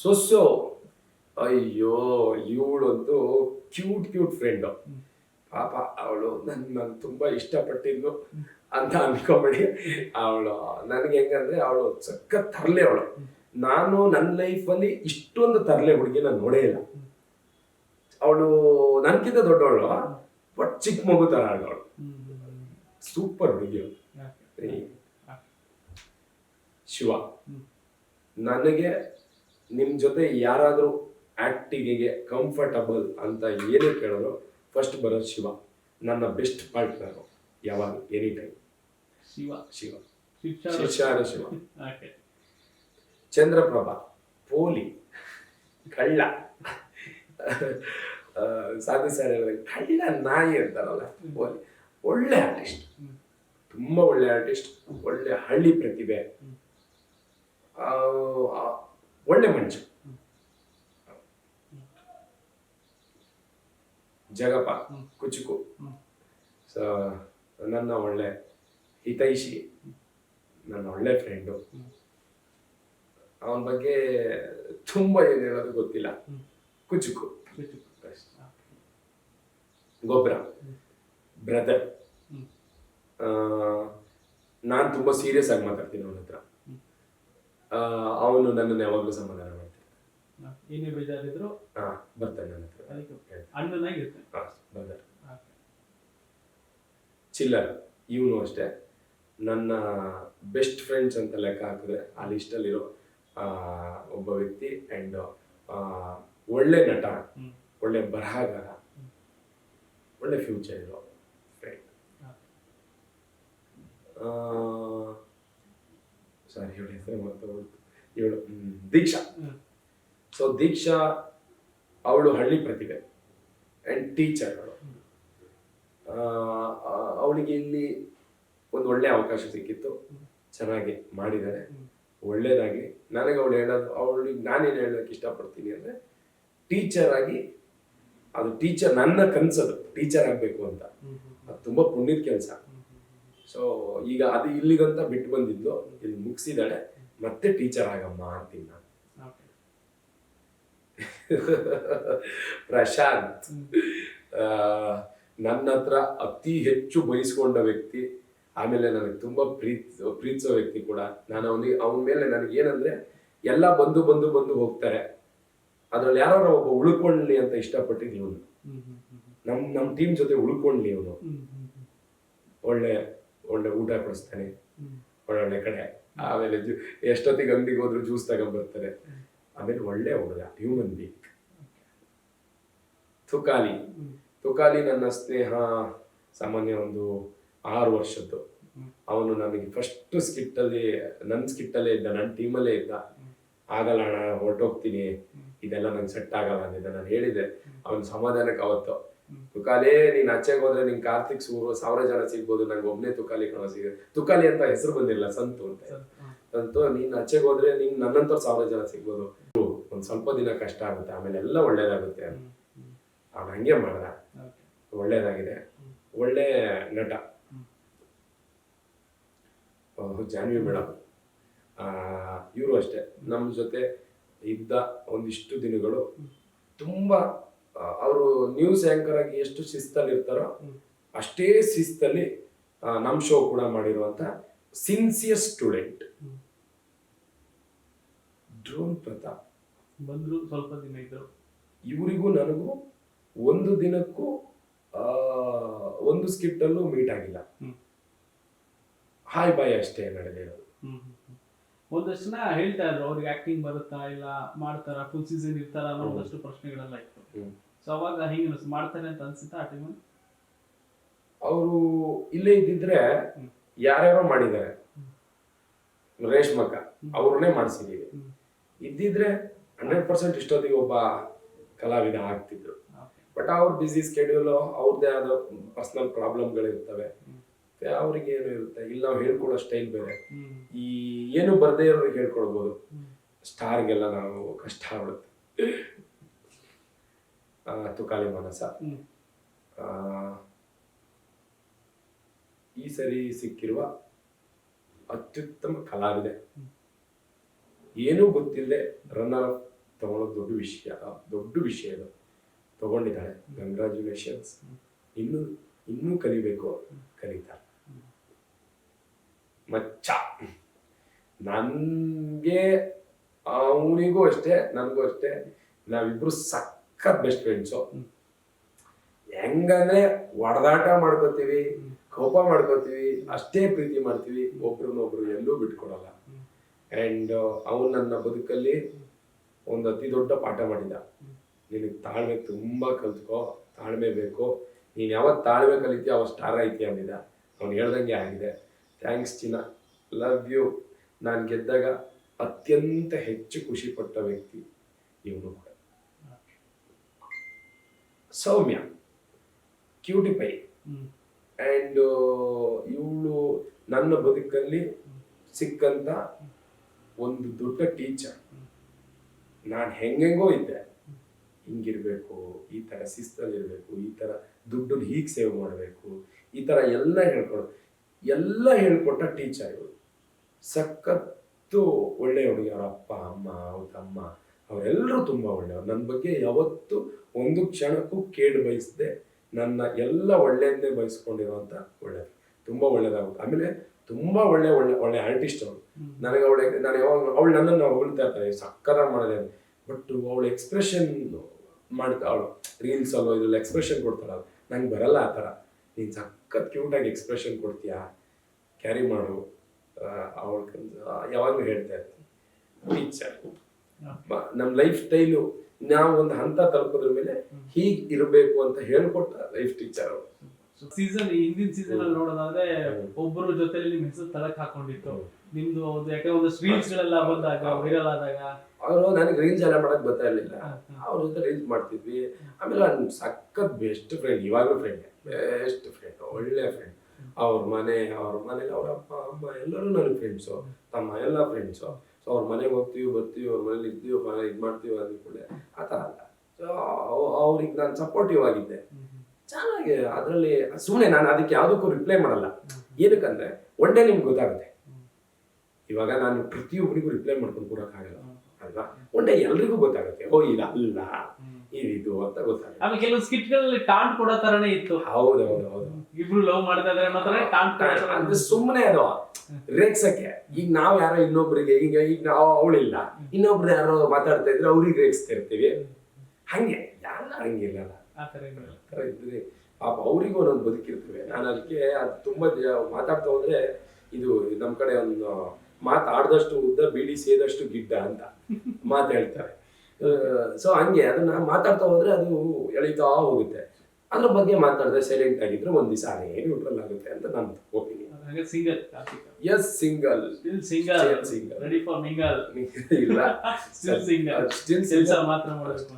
ಸೊಸು ಅಯ್ಯೋ ಇವಳಂತೂ cute cute friend. ಪಾಪ ಅವಳು ನನ್ ನಾನು ತುಂಬಾ ಇಷ್ಟಪಟ್ಟಿದ್ದು ಅಂತ ಅನ್ಕೊಂಬಿಡಿ. ಅವಳು ನನಗೆ ಹೆಂಗಂದ್ರೆ ಅವಳು ಸಖತ್ ತರಲೆ ಅವಳು. ನಾನು ನನ್ನ ಲೈಫಲ್ಲಿ ಇಷ್ಟೊಂದು ತರಲೆ ಹುಡುಗಿ ನಾನು ನೋಡೇ ಇಲ್ಲ. ಅವಳು ನನ್ಕಿಂತ ದೊಡ್ಡವಳು ಬಟ್ ಚಿಕ್ಕ ಮಗು ತರ ಅವಳು ಸೂಪರ್ ಹುಡುಗಿ ಶಿವ. ನನಗೆ ನಿಮ್ ಜೊತೆ ಯಾರಾದರೂ ಆಕ್ಟಿಂಗಿಗೆ ಕಂಫರ್ಟಬಲ್ ಅಂತ ಏನೇ ಕೇಳೋರು ಫಸ್ಟ್ ಬರೋದು ಶಿವ. ನನ್ನ ಬೆಸ್ಟ್ ಪಾರ್ಟ್ನರು ಯಾವಾಗ? Any time Shiva. ಶಿವ ಶಿಕ್ಷಾರ ಶಿವ. ಚಂದ್ರಪ್ರಭ ಪೋಲಿ ಕಳ್ಳ. ಸಾಧು ಸರ್ ಕಳ್ಳ ನಾಯಿ ಅಂತಾರಲ್ಲ ಪೋಲಿ. ಒಳ್ಳೆ ಆರ್ಟಿಸ್ಟ್ ತುಂಬಾ ಒಳ್ಳೆ ಆರ್ಟಿಸ್ಟ್ ಒಳ್ಳೆ ಹಳ್ಳಿ ಪ್ರತಿಭೆ. ಒಳ್ಳೆ ಮನುಷ್ಯ ಜಗಪ ಕುಚುಕು. ಸೊ ನನ್ನ ಒಳ್ಳೆ ಹಿತೈಷಿ ನನ್ನ ಒಳ್ಳೆ ಫ್ರೆಂಡು ಅವನ ಬಗ್ಗೆ ತುಂಬಾ ಏನು ಹೇಳೋದು ಗೊತ್ತಿಲ್ಲ. ಕುಚುಕು. ಗೊಬ್ಬರ ಬ್ರದರ್. ನಾನು ತುಂಬಾ ಸೀರಿಯಸ್ ಆಗಿ ಮಾತಾಡ್ತೀನಿ ಅವನ ಹತ್ರ. ಅವನು ನನ್ನನ್ನು ಯಾವಾಗಲೂ ಸಮಾಧಾನ ಮಾಡ್ತಾನೆ. ಏನೇ ಬೇಜಾರಿದ್ರು? ಹಾ ಬರ್ತಾನೆ ನನ್ನ ಹತ್ರ. ಹಾ ಬ್ರದರ್ ಚಿಲ್ಲರ್ ಇವನು ಅಷ್ಟೇ. ನನ್ನ ಬೆಸ್ಟ್ ಫ್ರೆಂಡ್ಸ್ ಅಂತ ಲೆಕ್ಕ ಹಾಕಿದ್ರೆ ಆ ಲಿಸ್ಟಲ್ಲಿರೋ ಒಬ್ಬ ವ್ಯಕ್ತಿ ಆ್ಯಂಡ್ ಒಳ್ಳೆ ನಟ ಒಳ್ಳೆ ಬರಹಗಾರ. ಒಳ್ಳೆ ಫ್ಯೂಚರ್ ಇರೋ ಫ್ರೆಂಡ್ ಸಾರಿ ಹೇಳಿ. ಇವಳು ದೀಕ್ಷಾ. ಸೊ ದೀಕ್ಷಾ ಅವಳು ಹಳ್ಳಿ ಪ್ರತಿಭೆ ಆ್ಯಂಡ್ ಟೀಚರ್ ಅವಳು. ಅವಳಿಗೆ ಇಲ್ಲಿ ಒಂದು ಒಳ್ಳೆ ಅವಕಾಶ ಸಿಕ್ಕಿತ್ತು. ಚೆನ್ನಾಗಿ ಮಾಡಿದ್ದಾರೆ. ಒಳ್ಳೇದಾಗಿ. ನನಗೆ ಅವಳು ಹೇಳೋದು ಅವಳಿಗೆ ನಾನೇನು ಹೇಳೋಕೆ ಇಷ್ಟಪಡ್ತೀನಿ ಅಂದರೆ ಟೀಚರ್ ಆಗಿ ಅದು ಟೀಚರ್ ನನ್ನ ಕನಸದು. ಟೀಚರ್ ಆಗಬೇಕು ಅಂತ. ಅದು ತುಂಬ ಪುಣ್ಯದ ಕೆಲಸ. ಸೊ ಈಗ ಅದು ಇಲ್ಲಿಗಂತ ಬಿಟ್ಟು ಬಂದಿದ್ದು ಇಲ್ಲಿ ಮುಗಿಸಿದಾಳೆ. ಮತ್ತೆ ಟೀಚರ್ ಆಗಮ್ಮ ಅಂತೀನಿ ನಾನು. ಪ್ರಶಾಂತ್. ನನ್ನ ಹತ್ರ ಅತಿ ಹೆಚ್ಚು ಬಯಸ್ಕೊಂಡ ವ್ಯಕ್ತಿ ಆಮೇಲೆ ನನಗೆ ತುಂಬಾ ಪ್ರೀತ್ ಪ್ರೀತಿಸೋ ವ್ಯಕ್ತಿ ಕೂಡ ನಾನು ಅವನಿಗೆ ಅವನ ಮೇಲೆ ನನಗೆ ಏನಂದ್ರೆ ಎಲ್ಲ ಬಂದು ಬಂದು ಬಂದು ಹೋಗ್ತಾರೆ. ಅದ್ರಲ್ಲಿ ಯಾರೋ ಒಬ್ಬ ಉಳ್ಕೊಳ್ಳಿ ಅಂತ ಇಷ್ಟಪಟ್ಟಿದ್ದು ಇವನು. ನಮ್ ನಮ್ಮ ಟೀಮ್ ಜೊತೆ ಇವನು. ಹ್ಮ್, ಹ್ಮ್, ಒಳ್ಳೆ ಒಳ್ಳೆ ಊಟ ಕೊಡಿಸ್ತಾನೆ. ಒಳ್ಳೊಳ್ಳೆ ಕಡೆ. ಆಮೇಲೆ ಜೂ ಎಷ್ಟೊತ್ತಿಗೆ ಅಂಗಡಿಗೆ ಹೋದ್ರು ಜ್ಯೂಸ್ ತಗೊಂಡ್ಬರ್ತಾರೆ ಆಮೇಲೆ ಒಳ್ಳೆ ಹುಡುಗ ಹ್ಯೂಮನ್ ಬೀಂಗ್ ತುಕಾಲಿ. ತುಕಾಲಿ ನನ್ನ ಸ್ನೇಹ ಸಾಮಾನ್ಯ ಒಂದು ಆರು ವರ್ಷದ್ದು. ಅವನು ನನಗೆ ಫಸ್ಟ್ ಸ್ಕಿಟ್ಟಲ್ಲಿ ನನ್ನ ಸ್ಕಿಟ್ಟಲ್ಲೇ ಇದ್ದ ನನ್ನ ಟೀಮಲ್ಲೇ ಇದ್ದ. ಆಗಲ್ಲ ಅಣ್ಣ ಹೊರಟೋಗ್ತೀನಿ. ಇದೆಲ್ಲ ನಂಗೆ ಸೆಟ್ ಆಗಲ್ಲ ಅಂದಿದ್ದ ನಾನು ಹೇಳಿದೆ. ಅವನ ಸಮಾಧಾನಕ್ಕೆ ಅವತ್ತು. ತುಕಾಲೇ ನೀನ್ ಆಚೆಗೆ ಹೋದ್ರೆ ನಿನ್ ಕಾರ್ತಿಕ್ ಸೂರು ಸಾವಿರ ಜನ ಸಿಗ್ಬೋದು ನಂಗೆ ಒಬ್ನೇ ತುಕಾಲಿ ಕಣ ಸಿಗುತ್ತೆ ತುಕಾಲಿ ಅಂತ ಹೆಸರು ಬಂದಿಲ್ಲ ಸಂತು ಅಂತ. ಸಂತು ನೀನ್ ಆಚೆಗೆ ಹೋದ್ರೆ ನಿನ್ ನನ್ನಂತ ಸಾವಿರ ಜನ ಸಿಗ್ಬೋದು. ಒಂದ್ ಸ್ವಲ್ಪ ದಿನ ಕಷ್ಟ ಆಗುತ್ತೆ ಆಮೇಲೆ ಎಲ್ಲ ಒಳ್ಳೇದಾಗುತ್ತೆ. ಅವ್ನು ಹಂಗೆ ಮಾಡ್ದ. ಒಳ್ಳೇದಾಗಿದೆ. ಒಳ್ಳೆ ನಟ. ಜಾನ್ವಿ ಮೇಡಮ್ ಇವರು ಅಷ್ಟೇ. ನಮ್ಮ ಜೊತೆ ಇದ್ದ ಒಂದಿಷ್ಟು ದಿನಗಳು ತುಂಬಾ ಅವರು ನ್ಯೂಸ್ ಆಂಕರ್ ಆಗಿ ಎಷ್ಟು ಶಿಸ್ತಲ್ಲಿ ಇರ್ತಾರೋ ಅಷ್ಟೇ ಶಿಸ್ತಲ್ಲಿ ನಮ್ಮ ಶೋ ಕೂಡ ಮಾಡಿರುವಂತ ಸಿನ್ಸಿಯರ್ ಸ್ಟೂಡೆಂಟ್. ಡ್ರೋನ್ ಪ್ರತಾಪ್ ಬಂದ್ರು ಸ್ವಲ್ಪ ದಿನ ಇದ್ರು ಇವರಿಗೂ ನನಗೂ ಒಂದು ದಿನಕ್ಕೂ ಆ, ಒಂದು ಸ್ಕಿಪ್ಟಲ್ಲೂ ಮೀಟ್ ಆಗಿಲ್ಲ. ಹಾಯ್ ಬಾಯ್ ಅಷ್ಟೇ ನಡೆದಿರೋದು. ಒಂದಷ್ಟು ಜನ ಹೇಳ್ತಾ ಇದ್ರು ಅವ್ರಿಗೆ ಆಕ್ಟಿಂಗ್ ಬರುತ್ತಾ ಇಲ್ಲ ಮಾಡ್ತಾರ ಫುಲ್ ಸೀಸನ್ ಇರ್ತಾರ ಅನ್ನೋ ಒಂದಷ್ಟು ಪ್ರಶ್ನೆಗಳೆಲ್ಲ ಇತ್ತು. ಸೊ ಅವಾಗ ಹಿಂಗೆ ಮಾಡ್ತಾರೆ ಅಂತ ಅನ್ಸುತ್ತಾ ಆ ಟೈಮಲ್ಲಿ ಅವರು ಇಲ್ಲೇ ಇದ್ದಿದ್ರೆ. ಯಾರ್ಯಾರೋ ಮಾಡಿದ್ದಾರೆ. ರೇಷ್ಮಕ್ಕ. ಅವ್ರನ್ನೇ ಮಾಡಿಸಿದೀವಿ. ಇದ್ದಿದ್ರೆ ಹಂಡ್ರೆಡ್ ಪರ್ಸೆಂಟ್ ಇಷ್ಟೊತ್ತಿಗೆ ಒಬ್ಬ ಕಲಾವಿದ ಆಗ್ತಿದ್ರು. ಬಟ್ ಅವ್ರ ಬಿಸಿ ಸ್ಕೆಡ್ಯೂಲ್ ಅವ್ರದ್ದೇ ಆದ ಪರ್ಸನಲ್ ಪ್ರಾಬ್ಲಮ್ಗಳಿರ್ತವೆ. ಅವ್ರಿಗೆ ಏನು ಇರುತ್ತೆ? ಇಲ್ಲಿ ನಾವು ಹೇಳ್ಕೊಡೋ ಸ್ಟೈಲ್ ಬೇರೆ. ಈ ಏನು ಬರ್ದೇ ಇರೋರಿಗೆ ಹೇಳ್ಕೊಡ್ಬೋದು. ಸ್ಟಾರ್ಗೆಲ್ಲ ನಾವು ಕಷ್ಟ ಆಗ್ಬಿಡುತ್ತೆ ಆ, ತುಕಾಲಿ ಮನಸ ಹ್ಮ್. ಆ, ಈ ಸರಿ ಸಿಕ್ಕಿರುವ ಅತ್ಯುತ್ತಮ ಕಲಾವಿದೆ. ಏನೂ ಗೊತ್ತಿಲ್ಲದೆ ರನ್ನರ್ ತಗೊಳ್ಳೋದು ದೊಡ್ಡ ವಿಷಯ ದೊಡ್ಡ ವಿಷಯ ತಗೊಂಡಿದ್ದಾರೆ ತಗೊಂಡಿದ್ದಾಳೆ ಕಂಗ್ರ್ಯಾಚುಲೇಷನ್ಸ್ ಇನ್ನೂ ಇನ್ನೂ ಕಲಿಬೇಕು ಕಲಿತಾರೆ. ಮಚ್ಚ. ನನಗೆ ಅವನಿಗೂ ಅಷ್ಟೇ ನನಗೂ ಅಷ್ಟೇ ನಾವಿಬ್ರು ಸಖತ್ ಬೆಸ್ಟ್ ಫ್ರೆಂಡ್ಸು ಹೆಂಗಂದ್ರೆ ಒಡದಾಟ ಮಾಡ್ಕೋತೀವಿ, ಕೋಪ ಮಾಡ್ಕೋತೀವಿ, ಅಷ್ಟೇ ಪ್ರೀತಿ ಮಾಡ್ತೀವಿ. ಒಬ್ರನ್ನೊಬ್ರು ಎಲ್ಲೂ ಬಿಟ್ಕೊಡಲ್ಲ. ಅಂಡ್ ಅವನು ನನ್ನ ಬದುಕಲ್ಲಿ ಒಂದು ಅತಿ ದೊಡ್ಡ ಪಾಠ ಮಾಡಿದ. ನಿನಗೆ ತಾಳ್ಮೆ ತುಂಬ ಕಲ್ತ್ಕೋ, ತಾಳ್ಮೆ ಬೇಕು. ನೀನು ಯಾವತ್ತು ತಾಳ್ಮೆ ಕಲಿತೀಯ ಅವ ಸ್ಟಾರ್ ಐತಿ ಅಂದಿದ್ದ. ಅವ್ನು ಹೇಳ್ದಂಗೆ ಆಗಿದೆ. ಥ್ಯಾಂಕ್ಸ್ ಚಿನ್ನ. ಲವ್ ಯು ನಾನು ಗೆದ್ದಾಗ ಅತ್ಯಂತ ಹೆಚ್ಚು ಖುಷಿ ಪಟ್ಟ ವ್ಯಕ್ತಿ ಇವನು Soumya cutie pie hmm. And ಇವಳು ನನ್ನ ಬದುಕಲ್ಲಿ ಸಿಕ್ಕಂತ ಒಂದು ದೊಡ್ಡ ಟೀಚರ್ ನಾನು ಹೆಂಗೆಂಗೋ ಇದ್ದೆ. ಹಿಂಗಿರ್ಬೇಕು ಈ ಥರ ಶಿಸ್ತಲ್ಲಿರ್ಬೇಕು ಈ ಥರ ದುಡ್ಡನ್ನು ಹೀಗೆ ಸೇವ್ ಮಾಡಬೇಕು ಈ ಥರ ಎಲ್ಲ ಹೇಳ್ಕೊಡು. ಎಲ್ಲ ಹೇಳ್ಕೊಟ್ಟ ಟೀಚರ್ ಇವಳು. ಸಖತ್ತು ಒಳ್ಳೆಯ ಹುಡುಗಿ ಅವ್ರ ಅಪ್ಪ ಅಮ್ಮ ಅವ್ರ ತಮ್ಮ. ಅವರೆಲ್ಲರೂ ತುಂಬ ಒಳ್ಳೆಯವರು. ನನ್ನ ಬಗ್ಗೆ ಯಾವತ್ತೂ ಒಂದು ಕ್ಷಣಕ್ಕೂ ಕೇಡು ಬಯಸದೆ ನನ್ನ ಎಲ್ಲ ಒಳ್ಳೆಯದನ್ನೇ ಬಯಸ್ಕೊಂಡಿರುವಂಥ ಒಳ್ಳೆಯದು ತುಂಬ ಒಳ್ಳೆಯದಾಗುತ್ತೆ ಆಮೇಲೆ ತುಂಬ ಒಳ್ಳೆ ಒಳ್ಳೆ ಒಳ್ಳೆ ಆರ್ಟಿಸ್ಟ್ ಅವಳು ನನಗೆ ಅವಳೆ ನಾನು ಯಾವಾಗ ಅವಳು ನನ್ನನ್ನು ಹೊಗಳ್ತಾ ಇರ್ತಾರೆ ಸಕ್ಕರ ಮಾಡಿದೆ ಬಟ್ ಅವಳು ಎಕ್ಸ್ಪ್ರೆಷನ್ ಮಾಡ್ತಾ ಅವಳು ರೀಲ್ಸ್ ಅಲ್ಲೋ ಇದ್ರಲ್ಲಿ ಎಕ್ಸ್ಪ್ರೆಷನ್ ಕೊಡ್ತಾಳಲ್ಲ ನಂಗೆ ಬರಲ್ಲ ಆ ಥರ. ನೀನು ಸಖತ್ ಕ್ಯೂಟಾಗಿ ಎಕ್ಸ್ಪ್ರೆಷನ್ ಕೊಡ್ತೀಯಾ? ಕ್ಯಾರಿ ಮಾಡು. ಅವಳು ಯಾವಾಗಲೂ ಹೇಳ್ತಾ ಇರ್ತೀನಿ. ಟೀಚರ್ ನಮ್ಮ ಲೈಫ್ ಸ್ಟೈಲು ನಾವು ಒಂದು ಹಂತ ತಲುಪೋದ್ರ ಮೇಲೆ ಹೀಗೆ ಇರಬೇಕು ಅಂತ ಹೇಳ್ಕೊಟ್ಟ ಲೈಫ್ ಟೀಚರ್ ಅವರು. ಸೀಸನ್ ಹಿಂದಿನ ಸೀಸನ್ ಅಲ್ಲಿ ನೋಡೋದಾದ್ರೆ ಒಬ್ಬರ ಜೊತೆಲಿ ನಿಮ್ ಹೆಸರು ತಳಕ್ ಹಾಕೊಂಡಿತ್ತು. ನಿಮ್ದು ಒಂದು ಯಾಕೆ ಒಂದು ರೀಲ್ಸ್ ಗಳೆಲ್ಲ ಬಂದಾಗ ವೈರಲ್ ಆದಾಗ. ಅವರು ನನಗೆ ರೀಲ್ಸ್ ಎಲ್ಲ ಮಾಡಕ್ ಬರ್ತಾ ಇರಲಿಲ್ಲ. ಅವ್ರ ಜೊತೆ ರೀಲ್ಸ್ ಮಾಡ್ತಿದ್ವಿ. ಆಮೇಲೆ ನನ್ನ ಸಖತ್ ಬೆಸ್ಟ್ ಫ್ರೆಂಡ್ ಇವಾಗಲೂ ಫ್ರೆಂಡ್ ಬೆಸ್ಟ್ ಫ್ರೆಂಡ್ ಒಳ್ಳೆ ಫ್ರೆಂಡ್ ಅವ್ರ ಮನೆ ಅವ್ರ ಮನೇಲಿ ಅವ್ರ ಅಪ್ಪ ಅಮ್ಮ ಎಲ್ಲರೂ ನನಗೆ ಫ್ರೆಂಡ್ಸು ತಮ್ಮ ಎಲ್ಲ ಫ್ರೆಂಡ್ಸು ಸೊ ಅವ್ರ ಮನೆಗೆ ಹೋಗ್ತೀವಿ ಬರ್ತೀವಿ ಅವ್ರ ಮನೇಲಿ ಇರ್ತೀವಿ ಮನೆ ಇದು ಮಾಡ್ತೀವಿ ಅಂದ್ಕೊಳ್ಳೆ ಆ ಥರ ಅಲ್ಲ. ಸೊ ಅವ್ರಿಗೆ ನಾನು ಸಪೋರ್ಟಿವ್ ಆಗಿದ್ದೆ. ಚೆನ್ನಾಗಿ ಅದರಲ್ಲಿ ಸುಮ್ಮನೆ ನಾನು ಅದಕ್ಕೆ ಯಾವುದಕ್ಕೂ ರಿಪ್ಲೈ ಮಾಡಲ್ಲ. ಏನಕ್ಕಂದ್ರೆ ಒನ್ ಡೇ ನಿಮ್ಗೆ ಗೊತ್ತಾಗುತ್ತೆ. ಇವಾಗ ನಾನು ಪ್ರತಿಯೊಬ್ಬರಿಗೂ ರಿಪ್ಲೈ ಮಾಡ್ಕೊಂಡು ಕೊಡೋಕ್ಕಾಗಲ್ಲ ಅಲ್ವಾ? ಒನ್ ಡೇ ಎಲ್ರಿಗೂ ಗೊತ್ತಾಗುತ್ತೆ. ಓ ಇಲ್ಲ ಅಲ್ಲ ಇದು ಅಂತ ಗೊತ್ತಾಗುತ್ತೆ. ಆಮೇಲೆ ಕೆಲವು ಸ್ಕಿಟ್ಗಳಲ್ಲಿ ಟಾಂಟ್ ಕೊಡೋ ತರನೇ ಇತ್ತು. ಹೌದು ಹೌದು ಹೌದು ಇಬ್ರು ಲವ್ ಮಾಡ್ತಾ ಇದಾರೆ ಅಂದ್ರೆ ಸುಮ್ಮನೆ ಅದು ರೇಗ್ಸಕ್ಕೆ. ಈಗ ನಾವ್ ಯಾರೋ ಇನ್ನೊಬ್ರಿಗೆ ಈಗ ಈಗ ನಾವು ಅವಳಿಲ್ಲ. ಇನ್ನೊಬ್ರು ಯಾರೋ ಮಾತಾಡ್ತಾ ಇದ್ರೆ ಅವ್ರಿಗೆ ರೇಗ್ಸ್ತಾ ಇರ್ತೀವಿ ಹಂಗೆ ಯಾರ ಥರ ಇದ್ರೆ. ಪಾಪ ಅವ್ರಿಗೂ ಒಂದೊಂದು ಬದುಕಿರ್ತೇವೆ ನಾನು ಅದಕ್ಕೆ ಅದು ತುಂಬಾ ಮಾತಾಡ್ತಾ ಹೋದ್ರೆ ಇದು ನಮ್ಮ ಕಡೆ ಒಂದು ಮಾತಾಡ್ದಷ್ಟು ಉದ್ದ ಬೀಡಿ ಸೇದಷ್ಟು ಗಿಡ್ಡ ಅಂತ ಮಾತು ಹೇಳ್ತಾರೆ. ಸೊ ಹಂಗೆ ಅದನ್ನ ಮಾತಾಡ್ತಾ ಹೋದ್ರೆ ಅದು ಎಳಿತಾ ಹೋಗುತ್ತೆ. ಅದ್ರ ಬಗ್ಗೆ ಮಾತಾಡಿದ್ರೆ ಸೈಲೆಂಟ್ ಆಗಿದ್ರೆ ಒಂದ್ ದಿವಸ ಅದೇ ನ್ಯೂಟ್ರಲ್ ಆಗುತ್ತೆ ಅಂತ ನಾನು opinion single yes single still single single. Ready for mingle ಇಲ್ಲ. ಸ್ಟಿಲ್ ಸಿಂಗಲ್ ಸ್ಟಿಲ್ ಕೆಲಸ ಮಾತ್ರ ಮಾಡಬೇಕು.